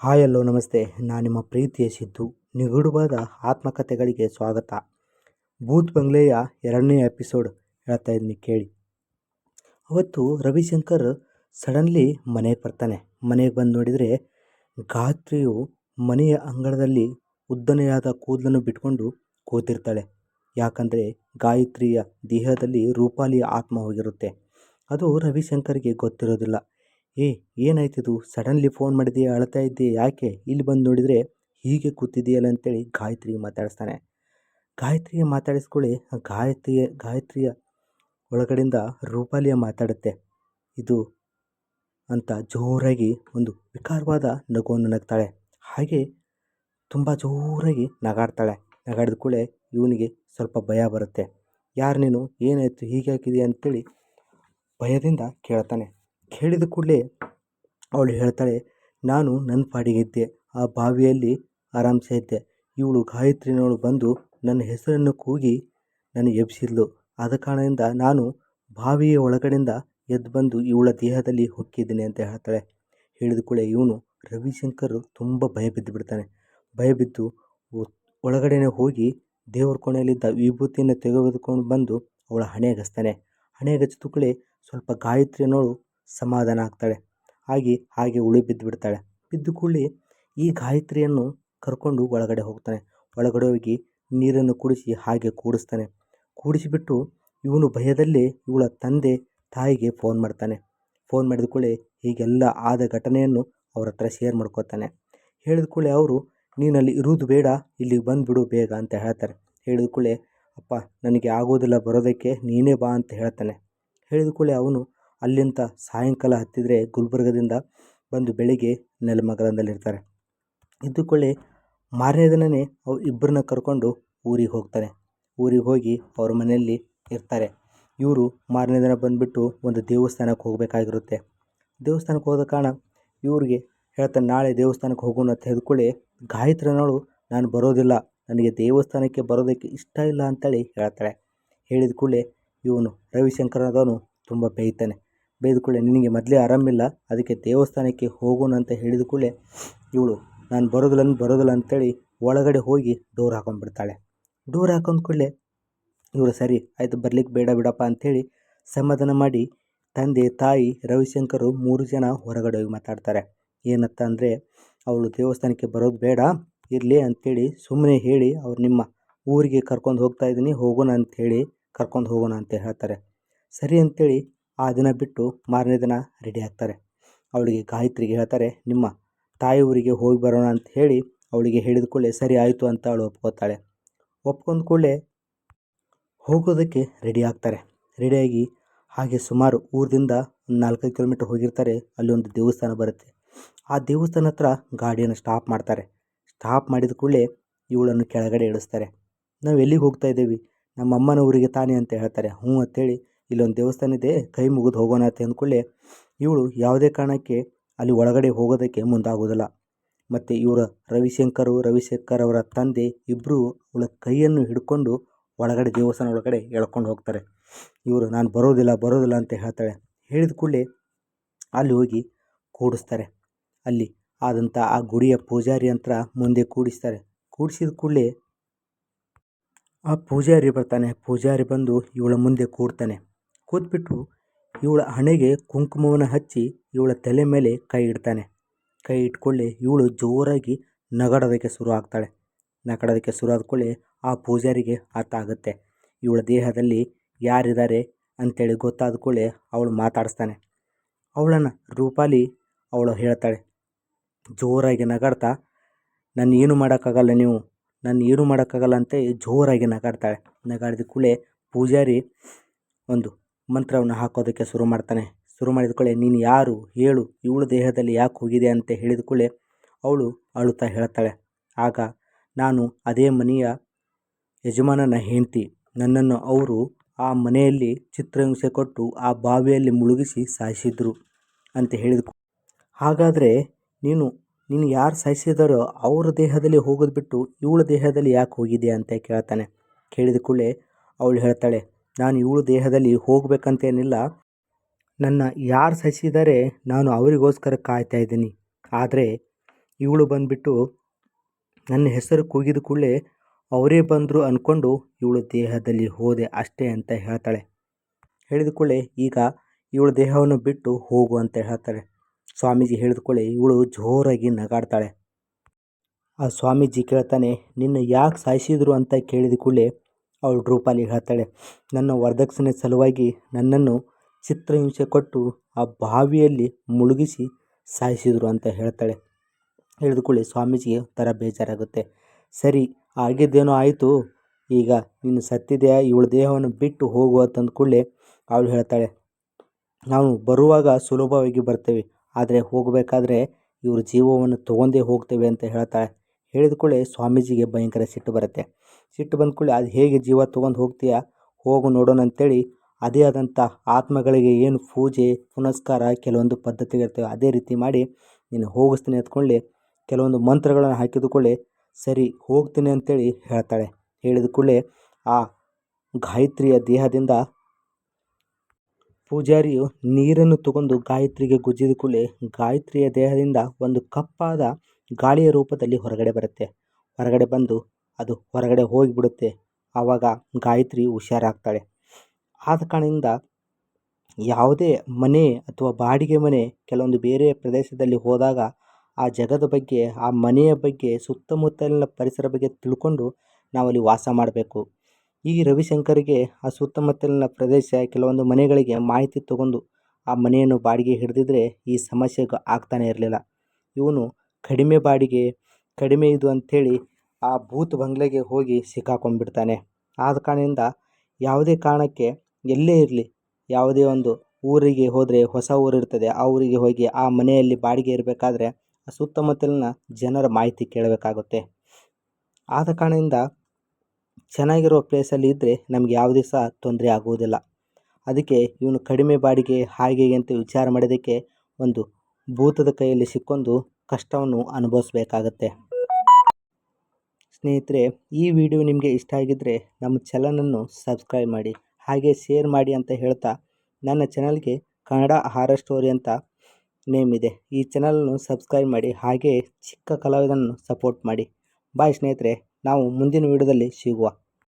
Hi ಎಲ್ಲೋ ನಮಸ್ತೆ. ನಾನು ನಿಮ್ಮ ಪ್ರೀತಿಯ ಸಿದ್ದು. ನಿಗೂಢವಾದ ಆತ್ಮಕಥೆಗಳಿಗೆ ಸ್ವಾಗತ. ಬೂತ್ ಬಂಗ್ಲೆಯ ಎರಡನೇ ಎಪಿಸೋಡ್ ಹೇಳ್ತಾ ಇದ್ದೀನಿ ಕೇಳಿ. ಅವತ್ತು ರವಿಶಂಕರ್ ಸಡನ್ಲಿ ಮನೆಗೆ ಬರ್ತಾನೆ. ಮನೆಗೆ ಬಂದು ನೋಡಿದರೆ ಗಾತ್ರಿಯು ಮನೆಯ ಅಂಗಳದಲ್ಲಿ ಉದ್ದನೆಯಾದ ಕೂದಲನ್ನು ಬಿಟ್ಕೊಂಡು ಕೂತಿರ್ತಾಳೆ. ಯಾಕಂದರೆ ಗಾಯತ್ರಿಯ ದೇಹದಲ್ಲಿ ರೂಪಾಲಿಯ ಆತ್ಮ ಹೋಗಿರುತ್ತೆ. ಅದು ರವಿಶಂಕರ್ಗೆ ಗೊತ್ತಿರೋದಿಲ್ಲ. ಏ ಏನಾಯ್ತಿದು ಸಡನ್ಲಿ ಫೋನ್ ಮಾಡಿದೆಯಾ, ಅಳ್ತಾ ಇದ್ದೆ ಯಾಕೆ? ಇಲ್ಲಿ ಬಂದು ನೋಡಿದರೆ ಹೀಗೆ ಕೂತಿದೆಯಲ್ಲ ಅಂತೇಳಿ ಗಾಯತ್ರಿಗೆ ಮಾತಾಡಿಸ್ತಾನೆ. ಗಾಯತ್ರಿಗೆ ಮಾತಾಡಿಸ್ಕೊಳ್ಳಿ. ಗಾಯತ್ರಿಯ ಗಾಯತ್ರಿಯ ಒಳಗಡೆಯಿಂದ ರೂಪಾಲಿಯ ಮಾತಾಡುತ್ತೆ. ಇದು ಅಂತ ಜೋರಾಗಿ ಒಂದು ವಿಕಾರವಾದ ನಗುವನ್ನು ನಗ್ತಾಳೆ. ಹಾಗೆ ತುಂಬ ಜೋರಾಗಿ ನಗಾಡ್ತಾಳೆ. ನಗಾಡಿದ ಕೂಡಲೇ ಇವನಿಗೆ ಸ್ವಲ್ಪ ಭಯ ಬರುತ್ತೆ. ಯಾರು ನೀನು? ಏನಾಯಿತು? ಹೀಗೆ ಹಾಕಿದೆಯಾ ಅಂತೇಳಿ ಭಯದಿಂದ ಕೇಳ್ತಾನೆ. ಕೇಳಿದ ಕೂಡಲೇ ಅವಳು ಹೇಳ್ತಾಳೆ, ನಾನು ನನ್ನ ಪಾಡಿಗಿದ್ದೆ ಆ ಬಾವಿಯಲ್ಲಿ ಆರಾಮ್ಸೆ ಇದ್ದೆ. ಇವಳು ಗಾಯತ್ರಿನವಳು ಬಂದು ನನ್ನ ಹೆಸರನ್ನು ಕೂಗಿ ನನಗೆ ಎಬ್ಸಿದ್ಲು. ಆದ ಕಾರಣದಿಂದ ನಾನು ಬಾವಿಯ ಒಳಗಡೆಯಿಂದ ಎದ್ದು ಬಂದು ಇವಳ ದೇಹದಲ್ಲಿ ಹೊಕ್ಕಿದ್ದೀನಿ ಅಂತ ಹೇಳ್ತಾಳೆ. ಹೇಳಿದ ಕೂಡಲೇ ಇವನು ರವಿಶಂಕರ್ ತುಂಬ ಭಯ ಬಿದ್ದು ಬಿಡ್ತಾನೆ. ಭಯ ಬಿದ್ದು ಒಳಗಡೆನೆ ಹೋಗಿ ದೇವ್ರ ಕೋಣೆಯಲ್ಲಿದ್ದ ವಿಭೂತಿಯನ್ನು ತೆಗೆದುಕೊಂಡು ಬಂದು ಅವಳ ಹಣೆಗೆ ಹಚ್ತಾನೆ. ಹಣೆಗೆ ಹಚ್ಚಿದ ಕೂಡಲೇ ಸ್ವಲ್ಪ ಗಾಯತ್ರಿ ಅನ್ನೋಳು ಸಮಾಧಾನ ಆಗ್ತಾಳೆ. ಆಗಿ ಹಾಗೆ ಉಳಿ ಬಿದ್ದು ಬಿಡ್ತಾಳೆ. ಬಿದ್ದು ಕೂಡಲೇ ಈ ಗಾಯತ್ರಿಯನ್ನು ಕರ್ಕೊಂಡು ಒಳಗಡೆ ಹೋಗ್ತಾನೆ. ಒಳಗಡೆ ಹೋಗಿ ನೀರನ್ನು ಕುಡಿಸಿ ಹಾಗೆ ಕೂಡಿಸ್ತಾನೆ. ಕೂಡಿಸಿಬಿಟ್ಟು ಇವನು ಭಯದಲ್ಲಿ ಇವಳ ತಂದೆ ತಾಯಿಗೆ ಫೋನ್ ಮಾಡ್ತಾನೆ. ಫೋನ್ ಮಾಡಿದ ಕೂಡಲೇ ಹೀಗೆಲ್ಲ ಆದ ಘಟನೆಯನ್ನು ಅವರ ಹತ್ರ ಶೇರ್ ಮಾಡ್ಕೋತಾನೆ. ಹೇಳಿದ ಕೂಡಲೇ ಅವರು, ನೀನಲ್ಲಿ ಇರುವುದು ಬೇಡ, ಇಲ್ಲಿಗೆ ಬಂದುಬಿಡು ಬೇಗ ಅಂತ ಹೇಳ್ತಾರೆ. ಹೇಳಿದ ಕೂಡಲೇ, ಅಪ್ಪ, ನನಗೆ ಆಗೋದಿಲ್ಲ, ಬರೋದಕ್ಕೆ ನೀನೇ ಬಾ ಅಂತ ಹೇಳ್ತಾನೆ. ಹೇಳಿದ ಕೂಡಲೇ ಅವನು ಅಲ್ಲಿಂದ ಸಾಯಂಕಾಲ ಹತ್ತಿದರೆ ಗುಲ್ಬರ್ಗದಿಂದ ಬಂದು ಬೆಳಿಗ್ಗೆ ನೆಲಮಂಗಲದಲ್ಲಿರ್ತಾರೆ. ಇದ್ದುಕೊಳ್ಳಿ ಮಾರನೇ ದಿನವೇ ಅವ್ರು ಇಬ್ಬರನ್ನ ಕರ್ಕೊಂಡು ಊರಿಗೆ ಹೋಗ್ತಾನೆ ಊರಿಗೆ ಹೋಗಿ ಅವ್ರ ಮನೆಯಲ್ಲಿ ಇರ್ತಾರೆ. ಇವರು ಮಾರನೇ ದಿನ ಬಂದುಬಿಟ್ಟು ಒಂದು ದೇವಸ್ಥಾನಕ್ಕೆ ಹೋಗಬೇಕಾಗಿರುತ್ತೆ. ದೇವಸ್ಥಾನಕ್ಕೆ ಹೋದ ಕಾರಣ ಇವ್ರಿಗೆ ಹೇಳ್ತಾನೆ ನಾಳೆ ದೇವಸ್ಥಾನಕ್ಕೆ ಹೋಗೋಣ ಅಂತ ಗಾಯತ್ರಿ ಗಾಯತ್ರಿನವಳು ನಾನು ಬರೋದಿಲ್ಲ, ನನಗೆ ದೇವಸ್ಥಾನಕ್ಕೆ ಬರೋದಕ್ಕೆ ಇಷ್ಟ ಇಲ್ಲ ಅಂತೇಳಿ ಹೇಳ್ತಾಳೆ ಹೇಳಿದ ಕೂಡಲೇ ಇವನು ರವಿಶಂಕರದವನು ತುಂಬ ಬೇಯ್ತಾನೆ. ಬೇಯ್ದ ಕೂಡಲೇ, ನಿನಗೆ ಮೊದಲೇ ಆರಾಮಿಲ್ಲ, ಅದಕ್ಕೆ ದೇವಸ್ಥಾನಕ್ಕೆ ಹೋಗೋಣ ಅಂತ ಹೇಳಿದ ಕೂಡಲೇ ಇವಳು, ನಾನು ಬರೋದಿಲ್ಲ ಬರೋದಿಲ್ಲ ಅಂತೇಳಿ ಒಳಗಡೆ ಹೋಗಿ ಡೋರ್ ಹಾಕೊಂಡ್ಬಿಡ್ತಾಳೆ. ಡೋರ್ ಹಾಕೊಂಡ ಕೂಡಲೇ, ಇವರು ಸರಿ, ಆಯಿತು ಬರ್ಲಿಕ್ಕೆ ಬೇಡ ಬಿಡಪ್ಪ ಅಂಥೇಳಿ ಸಮಾಧಾನ ಮಾಡಿ ತಂದೆ, ತಾಯಿ, ರವಿಶಂಕರು ಮೂರು ಜನ ಹೊರಗಡೆ ಹೋಗಿ ಮಾತಾಡ್ತಾರೆ. ಏನತ್ತ ಅಂದರೆ, ಅವಳು ದೇವಸ್ಥಾನಕ್ಕೆ ಬರೋದು ಬೇಡ, ಇರಲಿ ಅಂಥೇಳಿ ಸುಮ್ಮನೆ ಹೇಳಿ ಅವ್ರು ನಿಮ್ಮ ಊರಿಗೆ ಕರ್ಕೊಂಡು ಹೋಗ್ತಾ ಇದ್ದೀನಿ, ಹೋಗೋಣ ಅಂಥೇಳಿ ಕರ್ಕೊಂಡು ಹೋಗೋಣ ಅಂತ ಹೇಳ್ತಾರೆ. ಸರಿ ಅಂಥೇಳಿ ಆ ದಿನ ಬಿಟ್ಟು ಮಾರನೇ ದಿನ ರೆಡಿ ಆಗ್ತಾರೆ. ಅವಳಿಗೆ ಗಾಯತ್ರಿಗೆ ಹೇಳ್ತಾರೆ, ನಿಮ್ಮ ತಾಯಿ ಊರಿಗೆ ಹೋಗಿ ಬರೋಣ ಅಂತ ಹೇಳಿ ಅವಳಿಗೆ ಹೇಳಿದ ಕೂಡಲೇ ಸರಿ ಆಯಿತು ಅಂತ ಅವಳು ಒಪ್ಕೋತಾಳೆ. ಒಪ್ಕೊಂಡ ಕೂಡಲೇ ಹೋಗೋದಕ್ಕೆ ರೆಡಿ ಆಗ್ತಾರೆ. ರೆಡಿಯಾಗಿ ಹಾಗೆ ಸುಮಾರು ಊರಿಂದ ಒಂದು ನಾಲ್ಕೈದು ಕಿಲೋಮೀಟ್ರ್ ಹೋಗಿರ್ತಾರೆ, ಅಲ್ಲಿ ಒಂದು ದೇವಸ್ಥಾನ ಬರುತ್ತೆ. ಆ ದೇವಸ್ಥಾನ ಹತ್ರ ಗಾಡಿಯನ್ನು ಸ್ಟಾಪ್ ಮಾಡ್ತಾರೆ. ಸ್ಟಾಪ್ ಮಾಡಿದ ಕೂಡಲೇ ಇವಳನ್ನು ಕೆಳಗಡೆ ಇಳಿಸ್ತಾರೆ. ನಾವು ಎಲ್ಲಿಗೆ ಹೋಗ್ತಾ ಇದ್ದೀವಿ? ನಮ್ಮ ಅಮ್ಮನ ಊರಿಗೆ ತಾನೇ ಅಂತ ಹೇಳ್ತಾರೆ. ಹ್ಞೂ ಅಂತೇಳಿ ಇಲ್ಲೊಂದು ದೇವಸ್ಥಾನ ಇದೆ, ಕೈ ಮುಗಿದು ಹೋಗೋಣ ಅಂತ ಅಂದ್ಕೊಳ್ಳೆ, ಇವಳು ಯಾವುದೇ ಕಾರಣಕ್ಕೆ ಅಲ್ಲಿ ಒಳಗಡೆ ಹೋಗೋದಕ್ಕೆ ಮುಂದಾಗೋದಿಲ್ಲ. ಮತ್ತು ಇವರ ರವಿಶಂಕರು ರವಿಶಂಕರ್ ಅವರ ತಂದೆ ಇಬ್ಬರು ಅವಳ ಕೈಯನ್ನು ಹಿಡ್ಕೊಂಡು ಒಳಗಡೆ ದೇವಸ್ಥಾನ ಒಳಗಡೆ ಎಳ್ಕೊಂಡು ಹೋಗ್ತಾರೆ. ಇವರು, ನಾನು ಬರೋದಿಲ್ಲ ಬರೋದಿಲ್ಲ ಅಂತ ಹೇಳ್ತಾಳೆ. ಹೇಳಿದ ಕೂಡಲೇ ಅಲ್ಲಿ ಹೋಗಿ ಕೂಡಿಸ್ತಾರೆ. ಅಲ್ಲಿ ಆದಂಥ ಆ ಗುಡಿಯ ಪೂಜಾರಿ ಅಂತ ಮುಂದೆ ಕೂಡಿಸ್ತಾರೆ. ಕೂಡಿಸಿದ ಕೂಡಲೇ ಆ ಪೂಜಾರಿ ಬರ್ತಾನೆ. ಪೂಜಾರಿ ಬಂದು ಇವಳ ಮುಂದೆ ಕೂಡ್ತಾನೆ. ಕೂತ್ಬಿಟ್ಟು ಇವಳ ಹಣೆಗೆ ಕುಂಕುಮವನ್ನು ಹಚ್ಚಿ ಇವಳ ತಲೆ ಮೇಲೆ ಕೈ ಇಡ್ತಾನೆ. ಕೈ ಇಟ್ಕೊಳ್ಳಿ ಇವಳು ಜೋರಾಗಿ ನಗಡೋದಕ್ಕೆ ಶುರು ಆಗ್ತಾಳೆ. ನಗಡೋದಕ್ಕೆ ಶುರು ಆದ್ಕೊಳ್ಳಿ ಆ ಪೂಜಾರಿಗೆ ಅರ್ಥ ಆಗುತ್ತೆ. ಇವಳ ದೇಹದಲ್ಲಿ ಯಾರಿದ್ದಾರೆ ಅಂತೇಳಿ ಗೊತ್ತಾದ ಕೂಡಲೇ ಅವಳು ಮಾತಾಡಿಸ್ತಾನೆ. ಅವಳನ್ನು ರೂಪಾಲಿ ಅವಳು ಹೇಳ್ತಾಳೆ, ಜೋರಾಗಿ ನಗಾಡ್ತಾ, ನಾನು ಏನು ಮಾಡೋಕ್ಕಾಗಲ್ಲ ನೀವು, ನಾನು ಏನು ಮಾಡೋಕ್ಕಾಗಲ್ಲ ಅಂತ ಜೋರಾಗಿ ನಗಾಡ್ತಾಳೆ. ನಗಾಡಿದ ಕೂಡಲೇ ಪೂಜಾರಿ ಒಂದು ಮಂತ್ರವನ್ನು ಹಾಕೋದಕ್ಕೆ ಶುರು ಮಾಡ್ತಾನೆ. ಶುರು ಮಾಡಿದ ಕೂಡಲೇ, ನೀನು ಯಾರು? ಹೇಳು. ಇವಳ ದೇಹದಲ್ಲಿ ಯಾಕೆ ಹೋಗಿದೆ? ಅಂತ ಹೇಳಿದ ಕೂಡಲೇ, ಅವಳು ಅಳುತ್ತಾ ಹೇಳ್ತಾಳೆ. ಆಗ, ನಾನು ಅದೇ ಮನೆಯ ಯಜಮಾನನ ಹೆಂಡತಿ. ನನ್ನನ್ನು ಅವರು ಆ ಮನೆಯಲ್ಲಿ ಚಿತ್ರಹಿಂಸೆ ಕೊಟ್ಟು ಆ ಬಾವಿಯಲ್ಲಿ ಮುಳುಗಿಸಿ ಸಾಯಿಸಿದ್ರು ಅಂತ ಹೇಳಿದ ಹಾಗಾದರೆ, ನೀನು ನೀನು ಯಾರು ಸಾಯಿಸಿದಾರೋ ಅವರ ದೇಹದಲ್ಲಿ ಹೋಗೋದು ಬಿಟ್ಟು ಇವಳ ದೇಹದಲ್ಲಿ ಯಾಕೆ ಹೋಗಿದೆ ಅಂತ ಕೇಳ್ತಾನೆ. ಕೇಳಿದ ಕೂಡಲೇ, ಅವಳು ಹೇಳ್ತಾಳೆ ನಾನು ಇವಳು ದೇಹದಲ್ಲಿ ಹೋಗಬೇಕಂತೇನಿಲ್ಲ. ನನ್ನ ಯಾರು ಸಹಿಸಿದರೆ ನಾನು ಅವರಿಗೋಸ್ಕರ ಕಾಯ್ತಾ ಇದ್ದೀನಿ. ಆದರೆ ಇವಳು ಬಂದುಬಿಟ್ಟು ನನ್ನ ಹೆಸರು ಕೂಗಿದ ಕೂಡಲೇ ಅವರೇ ಬಂದರು ಅಂದ್ಕೊಂಡು ಇವಳು ದೇಹದಲ್ಲಿ ಹೋದೆ ಅಷ್ಟೇ ಅಂತ ಹೇಳ್ತಾಳೆ. ಹೇಳಿದ ಕೂಡಲೇ ಈಗ ಇವಳ ದೇಹವನ್ನು ಬಿಟ್ಟು ಹೋಗು ಅಂತ ಹೇಳ್ತಾಳೆ. ಸ್ವಾಮೀಜಿ ಹೇಳಿದ ಕೂಡಲೇ ಇವಳು ಜೋರಾಗಿ ನಗಾಡ್ತಾಳೆ. ಆ ಸ್ವಾಮೀಜಿ ಕೇಳ್ತಾನೆ, ನಿನ್ನ ಯಾಕೆ ಸಾಯಿಸಿದ್ರು? ಅಂತ ಕೇಳಿದ ಕೂಡಲೇ ಅವಳು ರೂಪಾಲಿ ಹೇಳ್ತಾಳೆ, ನನ್ನ ವರದಕ್ಷಿಣೆ ಸಲುವಾಗಿ ನನ್ನನ್ನು ಚಿತ್ರಹಿಂಸೆ ಕೊಟ್ಟು ಆ ಬಾವಿಯಲ್ಲಿ ಮುಳುಗಿಸಿ ಸಾಯಿಸಿದರು ಅಂತ ಹೇಳ್ತಾಳೆ. ಹೇಳಿದ ಸ್ವಾಮೀಜಿಗೆ ಒಂಥರ ಬೇಜಾರಾಗುತ್ತೆ. ಸರಿ, ಆಗಿದ್ದೇನೋ ಆಯಿತು. ಈಗ ನೀನು ಸತ್ತಿದೆಯ? ಇವಳ ದೇಹವನ್ನು ಬಿಟ್ಟು ಹೋಗುವ ಅಂತ ಕೂಡಲೇ ಅವಳು ಹೇಳ್ತಾಳೆ, ನಾವು ಬರುವಾಗ ಸುಲಭವಾಗಿ ಬರ್ತೇವೆ. ಆದರೆ ಹೋಗಬೇಕಾದ್ರೆ ಇವ್ರ ಜೀವವನ್ನು ತೊಗೊಂಡೇ ಹೋಗ್ತೇವೆ ಅಂತ ಹೇಳ್ತಾಳೆ. ಹೇಳಿದ ಕೂಡಲೇ ಸ್ವಾಮೀಜಿಗೆ ಭಯಂಕರ ಸಿಟ್ಟು ಬರುತ್ತೆ. ಸಿಟ್ಟು ಬಂದ ಕೂಡಲೇ ಅದು ಹೇಗೆ ಜೀವ ತೊಗೊಂಡು ಹೋಗ್ತೀಯಾ? ಹೋಗು ನೋಡೋಣ ಅಂತೇಳಿ ಅದೇ ಆದಂಥ ಆತ್ಮಗಳಿಗೆ ಏನು ಪೂಜೆ, ಪುನಸ್ಕಾರ ಕೆಲವೊಂದು ಪದ್ಧತಿಗಳಿರ್ತವೆ ಅದೇ ರೀತಿ ಮಾಡಿ ನೀನು ಹೋಗಿಸ್ತೀನಿ ಕೂಡಲೇ ಕೆಲವೊಂದು ಮಂತ್ರಗಳನ್ನು ಹಾಕಿದ ಸರಿ ಹೋಗ್ತೀನಿ ಅಂತೇಳಿ ಹೇಳ್ತಾಳೆ. ಹೇಳಿದ ಕೂಡಲೇ ಆ ಗಾಯತ್ರಿಯ ದೇಹದಿಂದ ಪೂಜಾರಿಯು ನೀರನ್ನು ತಗೊಂಡು ಗಾಯತ್ರಿಗೆ ಗುಜ್ಜಿದ ಕೂಡಲೇ ಗಾಯತ್ರಿಯ ದೇಹದಿಂದ ಒಂದು ಕಪ್ಪಾದ ಗಾಳಿಯ ರೂಪದಲ್ಲಿ ಹೊರಗಡೆ ಬರುತ್ತೆ. ಹೊರಗಡೆ ಬಂದು ಅದು ಹೊರಗಡೆ ಹೋಗಿಬಿಡುತ್ತೆ. ಆವಾಗ ಗಾಯತ್ರಿ ಹುಷಾರಾಗ್ತಾಳೆ. ಆದ ಕಾರಣದಿಂದ ಯಾವುದೇ ಮನೆ ಅಥವಾ ಬಾಡಿಗೆ ಮನೆ, ಕೆಲವೊಂದು ಬೇರೆ ಪ್ರದೇಶದಲ್ಲಿ ಹೋದಾಗ ಆ ಜಗದ ಬಗ್ಗೆ, ಆ ಮನೆಯ ಬಗ್ಗೆ, ಸುತ್ತಮುತ್ತಲಿನ ಪರಿಸರ ಬಗ್ಗೆ ತಿಳ್ಕೊಂಡು ನಾವಲ್ಲಿ ವಾಸ ಮಾಡಬೇಕು. ಈ ರವಿಶಂಕರ್ಗೆ ಆ ಸುತ್ತಮುತ್ತಲಿನ ಪ್ರದೇಶ, ಕೆಲವೊಂದು ಮನೆಗಳಿಗೆ ಮಾಹಿತಿ ತಗೊಂಡು ಆ ಮನೆಯನ್ನು ಬಾಡಿಗೆ ಹಿಡಿದಿದ್ರೆ ಈ ಸಮಸ್ಯೆ ಆಗ್ತಾನೆ ಇರಲಿಲ್ಲ. ಇವನು ಕಡಿಮೆ ಬಾಡಿಗೆ, ಕಡಿಮೆ ಇದು ಅಂಥೇಳಿ ಆ ಭೂತ್ ಬಂಗ್ಲೆಗೆ ಹೋಗಿ ಸಿಕ್ಕಾಕೊಂಡ್ಬಿಡ್ತಾನೆ. ಆದ ಕಾರಣದಿಂದ ಯಾವುದೇ ಕಾರಣಕ್ಕೆ ಎಲ್ಲೇ ಇರಲಿ, ಯಾವುದೇ ಒಂದು ಊರಿಗೆ ಹೋದರೆ, ಹೊಸ ಊರಿರ್ತದೆ ಆ ಊರಿಗೆ ಹೋಗಿ ಆ ಮನೆಯಲ್ಲಿ ಬಾಡಿಗೆ ಇರಬೇಕಾದ್ರೆ ಸುತ್ತಮುತ್ತಲಿನ ಜನರ ಮಾಹಿತಿ ಕೇಳಬೇಕಾಗುತ್ತೆ. ಆದ ಕಾರಣದಿಂದ ಚೆನ್ನಾಗಿರೋ ಪ್ಲೇಸಲ್ಲಿ ಇದ್ದರೆ ನಮಗೆ ಯಾವುದೇ ಸಹ ತೊಂದರೆ ಆಗುವುದಿಲ್ಲ. ಅದಕ್ಕೆ ಇವನು ಕಡಿಮೆ ಬಾಡಿಗೆ ಹಾಗೆ ಅಂತ ವಿಚಾರ ಮಾಡೋದಕ್ಕೆ ಒಂದು ಭೂತದ ಕೈಯಲ್ಲಿ ಸಿಕ್ಕೊಂಡು ಕಷ್ಟವನ್ನು ಅನುಭವಿಸ್ಬೇಕಾಗತ್ತೆ. ಸ್ನೇಹಿತರೆ, ಈ ವಿಡಿಯೋ ನಿಮಗೆ ಇಷ್ಟ ಆಗಿದ್ದರೆ ನಮ್ಮ ಚಾನಲನ್ನು ಸಬ್ಸ್ಕ್ರೈಬ್ ಮಾಡಿ, ಹಾಗೆ ಶೇರ್ ಮಾಡಿ ಅಂತ ಹೇಳ್ತಾ ನನ್ನ ಚಾನಲ್ಗೆ ಕನ್ನಡ ಹಾರರ್ ಸ್ಟೋರಿ ಅಂತ ನೇಮ್ ಇದೆ. ಈ ಚಾನಲನ್ನು ಸಬ್ಸ್ಕ್ರೈಬ್ ಮಾಡಿ, ಹಾಗೆ ಚಿಕ್ಕ ಕಲಾವಿದನನ್ನು ಸಪೋರ್ಟ್ ಮಾಡಿ. ಬಾಯ್ ಸ್ನೇಹಿತರೆ, ನಾವು ಮುಂದಿನ ವಿಡಿಯೋದಲ್ಲಿ ಸಿಗುವ.